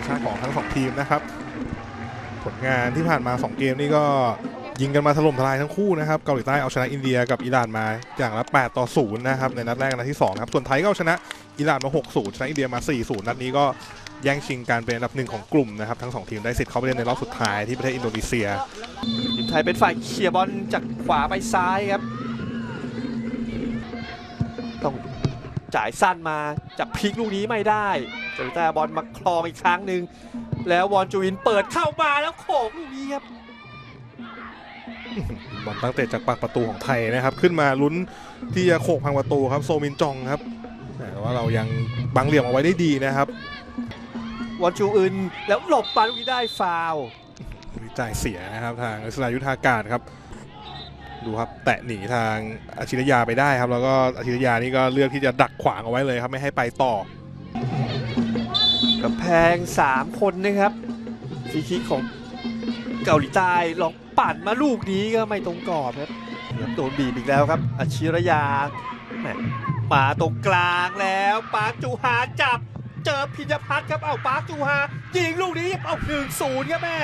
งชาติของทั้งสองทีมนะครับ ผลงานที่ผ่านมา 2 เกมนี่ก็ยิงกันมาถล่มทลายทั้งคู่นะครับเกาหลีใต้เอาชนะอินเดียกับอิหร่านมาอย่างละ 8 ต่อ 0 นะครับ ในนัดแรกนัดที่2ครับส่วนไทยก็เอาชนะอิหร่านมา 6 0 ชนะอินเดียมา 4 0 นัดนี้ก็แย่งชิงการเป็นอันดับหนึ่งของกลุ่มนะครับ ทั้งสองทีมได้สิทธิ์เข้าไปเล่นในรอบสุดท้ายที่ประเทศอินโดนีเซียทีมไทยเป็นฝ่ายเคลียร์บอลจากขวาไปซ้ายครับต้อง จ่ายสั้นมาจากพลิกลูกนี้ไม่ได้เจอแต่บอลมาคลองอีกครั้งหนึ่งแล้ววอนจูวินเปิดเข้ามาแล้วโขกลูกนี้ครับบอลตั้งเตะจากปากประตูของไทยนะครับ ขึ้นมาลุ้นที่จะโขกพังประตูครับโซมินจองครับแต่ว่าเรายังบังเหลี่ยมเอาไว้ได้ดีนะครับวอนจูอึนแล้วหลบมาลูกนี้ได้ฟาวล์วิจัยเสียนะครับทางอิสรายุทธาการครับ ดูครับแตะหนีทางอาชิรยาไปได้ครับ แล้วก็อาชิรยานี่ก็เลือกที่จะดักขวางเอาไว้เลยครับไม่ให้ไปต่อกำแพง 3 คนนะครับฟรีคิกของเกาหลีใต้ลองปั่นมาลูกนี้ก็ไม่ตรงกรอบครับเกือบโดนบีบอีกแล้วครับอาชิรยาแหม่มาตรงกลางแล้วปาร์คจูฮาจับ เจอพิญญพัฒน์ครับเอาปาร์คจูฮายิงลูกนี้เอาหนึ่งศูนย์ครับแม่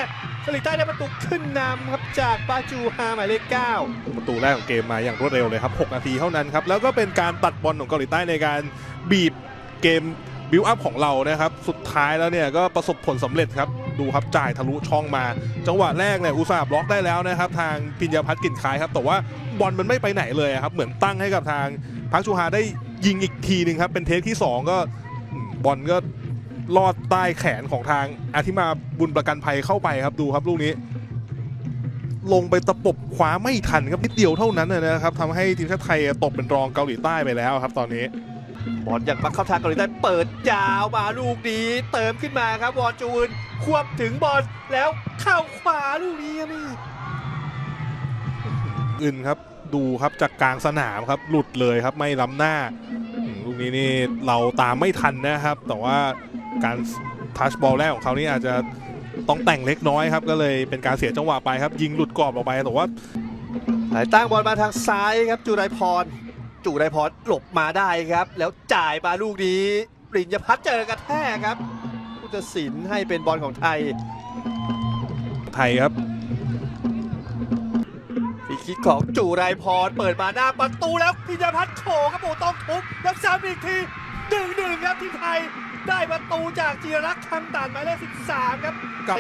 เกาหลีใต้ได้ประตูขึ้นนำครับจากปาจูฮาหมายเลขเก้าประตูแรกของเกมมาอย่างรวดเร็วเลยครับ 6 นาทีเท่านั้นครับ แล้วก็เป็นการตัดบอลของเกาหลีใต้ในการบีบเกมบิวอัพของเรานะครับ สุดท้ายแล้วเนี่ยก็ประสบผลสำเร็จครับ ดูครับจ่ายทะลุช่องมา จังหวะแรกเนี่ยอุตส่าห์บล็อกได้แล้วนะครับ ทางพิญญาพัฒน์กลิ่นคายครับ แต่ว่าบอลมันไม่ไปไหนเลยครับ เหมือนตั้งให้กับทางพักชูฮาได้ยิงอีกทีหนึ่งครับ เป็นเทคที่ 2 ก็บอลก็ ลอดใต้แขนของทางอาทิมาบุญประกันภัยเข้าไปครับดูครับลูกนี้ ลงไปตะปบขวาไม่ทันครับนิดเดียวเท่านั้นนะครับทำให้ทีมชาติไทยตกเป็นรองเกาหลีใต้ไปแล้วครับ ตอนนี้บอลยังมาเข้าทางเกาหลีใต้เปิดยาวมาลูกนี้ เติมขึ้นมาครับวอนจูนควบถึงบอลแล้วเข้าขวาลูกนี้ครับนี่อื่นครับดูครับจากกลางสนามครับหลุดเลยครับไม่ล้ำหน้าอืมลูกนี้นี่เราตามไม่ทันนะครับ แต่ว่า การทัชบอลแรกของเขานี่อาจจะต้องแต่งเล็กน้อยครับ ก็เลยเป็นการเสียจังหวะไปครับ ยิงหลุดกรอบออกไปแต่ว่าสายตั้งบอลมาทางซ้ายครับจูไรพรจูไรพรหลบมาได้ครับ แล้วจ่ายมาลูกนี้ปริญญพัฒน์เจอกระแทกครับผู้ตัดสินให้เป็นบอลของไทย ไทยครับฟรีคิกของจูไรพรเปิดมาหน้าประตูแล้วปริญญพัฒน์โขกครับโอ้ต้องทุบแล้วซ้ำอีกทีหนึ่งหนึ่งครับที่ไทย ได้ประตูจากจีรรักษ์คำตันหมายเลข13 ครับกับ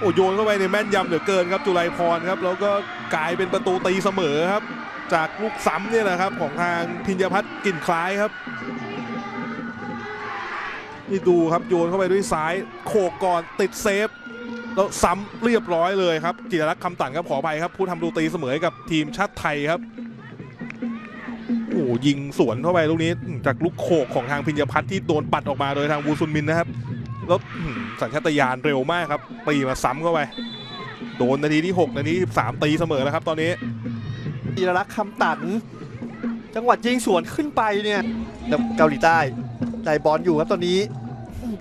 โอ้โยนเข้าไปในแม่นยำเหลือเกินครับจุไรพรครับแล้วก็กลายเป็นประตูตีเสมอครับ จากลูกซ้ำเนี่ยแหละครับของทางพิญญพัฒน์กลิ่นคล้ายครับนี่ดูครับโยนเข้าไปด้วยซ้ายโขกก่อนติดเซฟแล้วซ้ำเรียบร้อยเลยครับจิรรักษ์คำตันครับขออภัยครับผู้ทำประตูตีเสมอให้กับทีมชาติไทยครับ โอ้ยิงสวนเข้าไปลูกนี้จากลูกโขกของทางพิญญพัฒน์ที่โดนปัดออกมาโดยทางวูซุนมินนะครับ แล้วสัญชาตญาณเร็วมากครับ ตีมาซ้ำเข้าไป โดนนาทีที่ 6 นาทีที่3ตีเสมอแล้วครับตอนนี้จีรรักษ์คำตัน จังหวัดยิงสวนขึ้นไปเนี่ยเกาหลีใต้ได้บอลอยู่ครับตอนนี้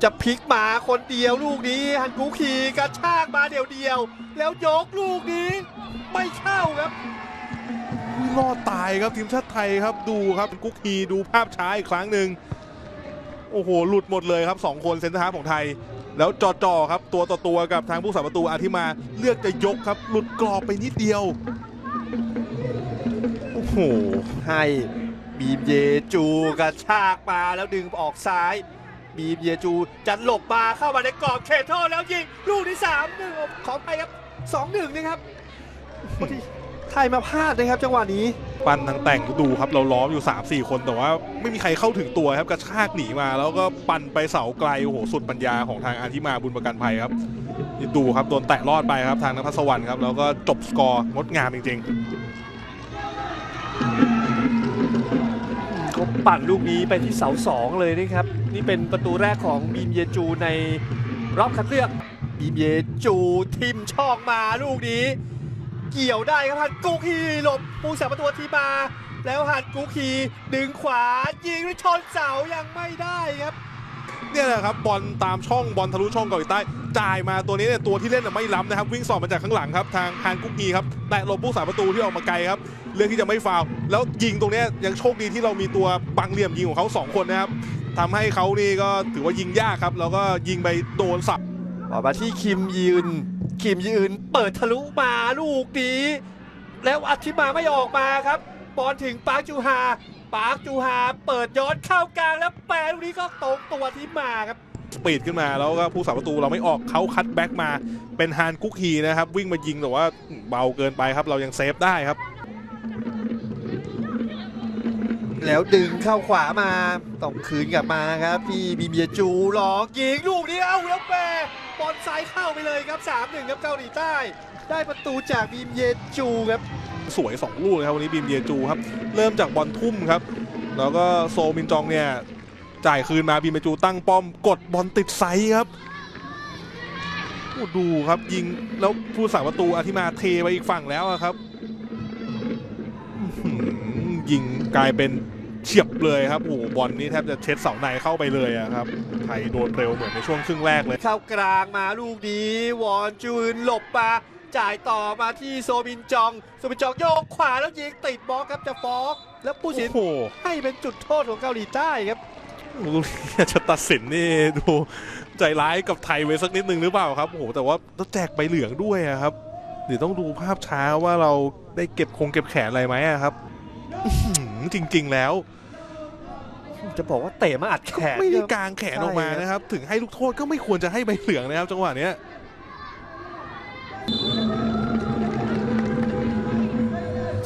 จะพลิกมาคนเดียวลูกนี้ ฮันกูขี่กระชากมาเดียวเดียว แล้วยกลูกนี้ ไม่เข้าครับ รอดตายครับทีมชาติไทยครับดูครับกุ๊กฮีดูภาพช้าอีกครั้งหนึ่งโอ้โห หลุดหมดเลยครับ 2 คนเซนเตอร์ฮาของไทย แล้วจอจอครับ ตัวต่อตัวกับทางผู้สาประตูอาทิมาเลือกจะยกครับ หลุดกรอบไปนิดเดียว โอ้โห ให้บีมเยจูกระชากมาแล้วดึงออกซ้าย บีมเยจูจะหลบมาเข้ามาในกรอบเขตโทษแล้วยิง ลูกที่สามหนึ่งขอไปครับสองหนึ่งนะครับ ไทยมาพลาดนะครับจังหวะนี้ปันทางแต่งดูครับเราล้อมอยู่ 3-4 คนแต่ว่าไม่มีใครเข้าถึงตัวครับกระชากหนีมา แล้วก็ปั่นไปเสาไกลโอ้โหสุดปัญญาของทางอาทิมาบุญประกันภัยครับนี่ดูครับโดนแตะรอดไปครับทางนภัสวรรค์ครับแล้วก็จบสกอร์งดงามจริงเขาปั่นลูกนี้ไปที่เสาสองเลยนะครับ นี่เป็นประตูแรกของบีมเยจูในรอบคัดเลือกบีมเยจูทิมช่องมาลูกนี้ เกี่ยวได้ครับฮันกุกฮีหลบปูสาประตูทีมา แล้วฮันกุกฮีดึงขวายิงด้วยชนเสายังไม่ได้ครับๆเนี่ยแหละครับบอลตามช่องบอลทะลุช่องเกาหลีใต้จ่ายมาตัวนี้เนี่ยตัวที่เล่นน่ะไม่ล้ำนะครับ วิ่งสอดมาจากข้างหลังครับ ทางฮานกุกฮีครับแตะหลบผู้สาประตูที่ออกมาไกลครับเลือกที่จะไม่ฟาวล์แล้วยิงตรงเนี้ยยังโชคดีที่เรามีตัวบังเหลี่ยมยิงของเขาสองคนนะครับทำให้เขานี่ก็ถือว่ายิงยากครับ แล้วก็ยิงไปโดนสับออกมาที่คิมยืน คิมยืนเปิดทะลุมาลูกนี้แล้วอธิมาไม่ออกมาครับ บอลถึงปาร์คจูฮาปาร์คจูฮาเปิดย้อนเข้ากลางแล้วแปรลูกนี้ก็ตรงตัวที่มาครับสปีดขึ้นมาแล้วก็ผู้สาประตูเราไม่ออกเขาคัดแบ็กมาเป็นฮานคุกฮีนะครับ วิ่งมายิงแต่ว่าเบาเกินไปครับ เรายังเซฟได้ครับ แล้วดึงเข้าขวามา ต้องคืนกลับมาครับ พี่บีเมียจูหลอกยิงลูกนี้เอ้าแล้วแปรบอลซ้ายเข้าไปเลยครับ 3-1 ครับเกาหลีใต้ ได้ประตูจากบีเมียจูครับ สวย 2 ลูกเลยครับวันนี้บีมเยจูครับ เริ่มจากบอลทุ่มครับ แล้วก็โซมินจองเนี่ย จ่ายคืนมาบีมเยจูตั้งป้อมกดบอลติดไซส์ครับดูครับยิงแล้วผู้สาประตูอาทิมาเทไปอีกฝั่งแล้วครับ ยิงกลายเป็นเฉียบเลยครับโอ้โหบอลนี่แทบจะเช็ดเสาในเข้าไปเลยอะครับ ไทยโดนเร็วเหมือนในช่วงครึ่งแรกเลย เข้ากลางมาลูกนี้วอนจูนหลบมาจ่ายต่อมาที่โซบินจอง โซบินจองโยกขวาแล้วยิงติดบล็อกครับจะฟ้องแล้วผู้สินโอ้โหให้เป็นจุดโทษของเกาหลีใต้ครับลูกนี้จะตัดสินนี่ดูใจร้ายกับไทยไว้สักนิดนึงหรือเปล่าครับโอ้โหแต่ว่าต้องแจกใบเหลืองด้วยอะครับเดี๋ยวต้องดูภาพช้าว่าเราได้เก็บคงเก็บแขนอะไรไหมอะครับอื้อหือ จริง ๆ แล้ว จะบอกว่าเตะมาอัดแขนไม่ได้ครับกางแขนออกมาใช่ครับนะครับ ถึงให้ลูกโทษก็ไม่ควรจะให้ใบเหลืองนะครับ จังหวะเนี้ย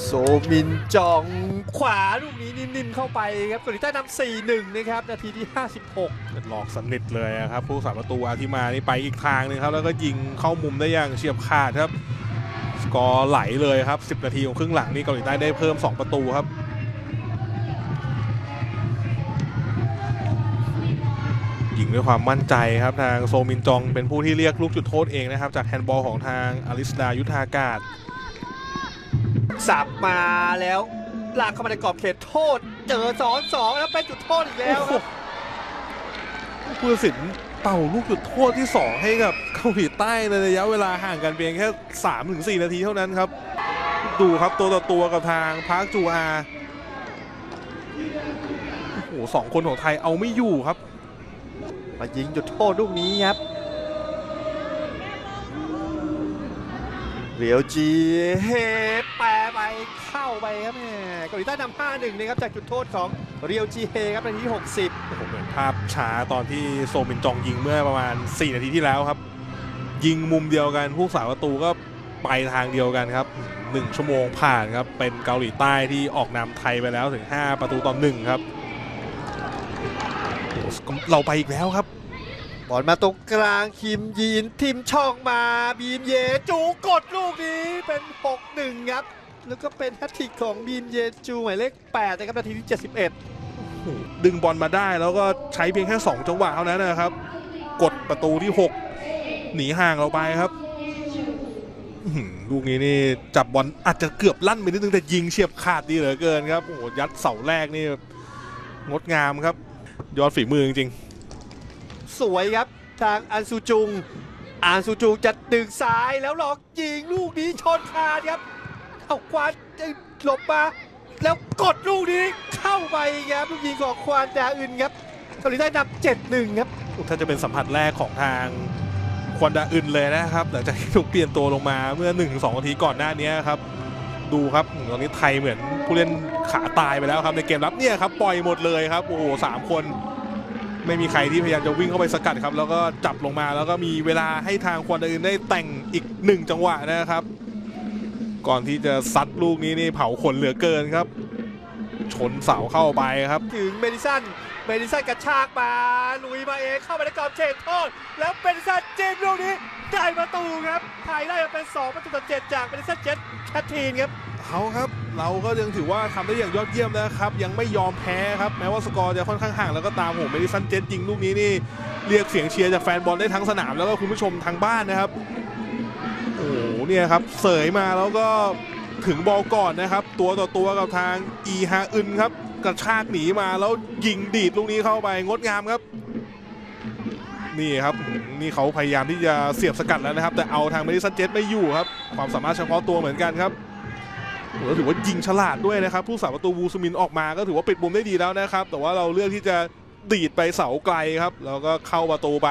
โซมินจองขวาลูกนี้นิ่มๆเข้าไปครับเกาหลีใต้นำ4-1 นะครับ นาทีที่ 56 หลอกสนิทเลยอะครับ ผู้สาประตูอาทิมานี่ไปอีกทางหนึงครับ แล้วก็ยิงเข้ามุมได้อย่างเฉียบขาดครับส กอร์ไหลเลยครับ 10 นาทีของครึ่งหลังนี่เกาหลีใต้ได้เพิ่ม 2 ประตูครับยิงด้วยความมั่นใจครับ ทางโซมินจองเป็นผู้ที่เรียกลูกจุดโทษเองนะครับ จากแฮนด์บอลของทางอลิสดายุทธากาศ สับมาแล้วลากเข้ามาในกรอบเขตโทษ เจอสอนสองแล้วเป็นจุดโทษอีกแล้วครับผู้ตัดสิน เป่าลูกจุดโทษที่ 2 ให้กับเกาหลีใต้ในระยะเวลาห่างกันเพียงแค่3-4 นาทีเท่านั้นครับ ดูครับตัวต่อตัวกับทางพาร์คจูอาโอ้โหสองคนของไทยเอาไม่อยู่ครับ มายิงจุดโทษลูกนี้ครับเรียวจีเฮแปรไปเข้าไปครับแม่เกาหลีใต้นำ5-1นะครับจากจุดโทษของเรียวจีเฮครับนาที60 ภาพช้าตอนที่โซมินจองยิงเมื่อประมาณ 4 นาทีที่แล้วครับ ยิงมุมเดียวกันผู้สาประตูก็ไปทางเดียวกันครับ 1 ชั่วโมงผ่านครับ เป็นเกาหลีใต้ที่ออกนำไทยไปแล้วถึง 5 ประตูต่อ1ครับ เราไปอีกแล้วครับบอลมาตรงกลางคิมยีนทิมช่องมาบีมเยจูกดลูกนี้เป็น 6-1 ครับ แล้วก็เป็นแฮตทิกของบีมเยจูหมายเลข8นะครับนาทีที่ 71 ดึงบอลมาได้แล้วก็ใช้เพียงแค่ 2 จังหวะเท่านั้นนะครับ กดประตูที่ 6 หนีห่างเราไปครับลูกนี้นี่จับบอลอาจจะเกือบลั่นไปนิดนึงแต่ยิงเฉียบขาดดีเหลือเกินครับโอ้โหยัดเสาแรกนี่งดงามครับ ยอดฝีมือจริงสวยครับทางอันซูจุงอันซูจุงจะดึงซ้ายแล้วหลอกยิงลูกนี้ชนคานครับเอาควานหลบมา แล้วกดลูกนี้เข้าไปครับลูกยิงของควานดาอึนครับเกาหลีใต้นำ7-1ครับถ้าจะเป็นสัมผัสแรกของทางควันดาอึนเลยนะครับหลังจากที่ถูกเปลี่ยนตัวลงมาเมื่อ1-2นาทีก่อนหน้านี้ครับ ดูครับตอนนี้ไทยเหมือนผู้เล่นขาตายไปแล้วครับในเกมรับเนี่ยครับปล่อยหมดเลยครับโอ้โหสามคน ไม่มีใครที่พยายามจะวิ่งเข้าไปสกัดครับ แล้วก็จับลงมาแล้วก็มีเวลาให้ทางควันดาอึนได้แต่งอีกหนึ่งจังหวะนะครับ ก่อนที่จะซัดลูกนี้นี่เผาขนเหลือเกินครับ ชนเสาเข้าไปครับ ถึงเมดิสันเมดิสันกระชากมาลุยมาเองเข้าไปในกรอบเขตโทษแล้วเมดิสันเจมลูกนี้ได้ประตูครับไทยได้มาเป็น 2 ประตูต่อ7จากเมดิสันเจ็ดแคททีนครับเอาครับเราก็ยังถือว่าทำได้อย่างยอดเยี่ยมนะครับ ยังไม่ยอมแพ้ครับ แม้ว่าสกอร์จะค่อนข้างห่างแล้วก็ตามผมเมดิสันเจ็ตยิงลูกนี้นี่เรียกเสียงเชียร์จากแฟนบอลได้ทั้งสนามแล้วก็คุณผู้ชมทางบ้านนะครับโอ้โห เนี่ยครับเสยมาแล้วก็ถึงบอลก่อนนะครับ ตัวต่อตัวกับทางอีฮาอึนครับ กระชากหนีมาแล้วยิงดีดลูกนี้เข้าไปงดงามครับ นี่ครับนี่เขาพยายามที่จะเสียบสกัดแล้วนะครับ แต่เอาทางเมดิสันเจตไม่อยู่ครับ ความสามารถเฉพาะตัวเหมือนกันครับโอ้โหถือว่ายิงฉลาดด้วยนะครับ ผู้สาประตูวูซูมินออกมาก็ถือว่าปิดมุมได้ดีแล้วนะครับ แต่ว่าเราเลือกที่จะดีดไปเสาไกลครับ แล้วก็เข้าประตูไป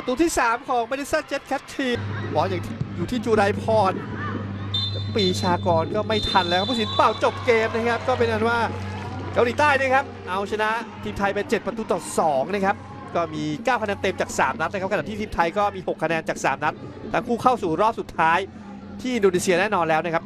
ประตูที่ 3 ของ m มดิสันเจ็ตแคททีมบอลอย่างอยู่ที่จูไดพรปีชากรก็ไม่ทันแล้วผู้สินเป่าจบเกมนะครับ ก็เป็นอันว่าเกาหลีใต้นะครับ เอาชนะทีมไทยไป7ประตูต่อ2นะครับก็มี 9 คะแนนเต็มจาก 3 นัดนะครับขณะที่ทีมไทยก็มี 6 คะแนนจาก 3 นัดทั้งคู่เข้าสู่รอบสุดท้ายที่อินโดนีเซียแน่นอนแล้วนะครับ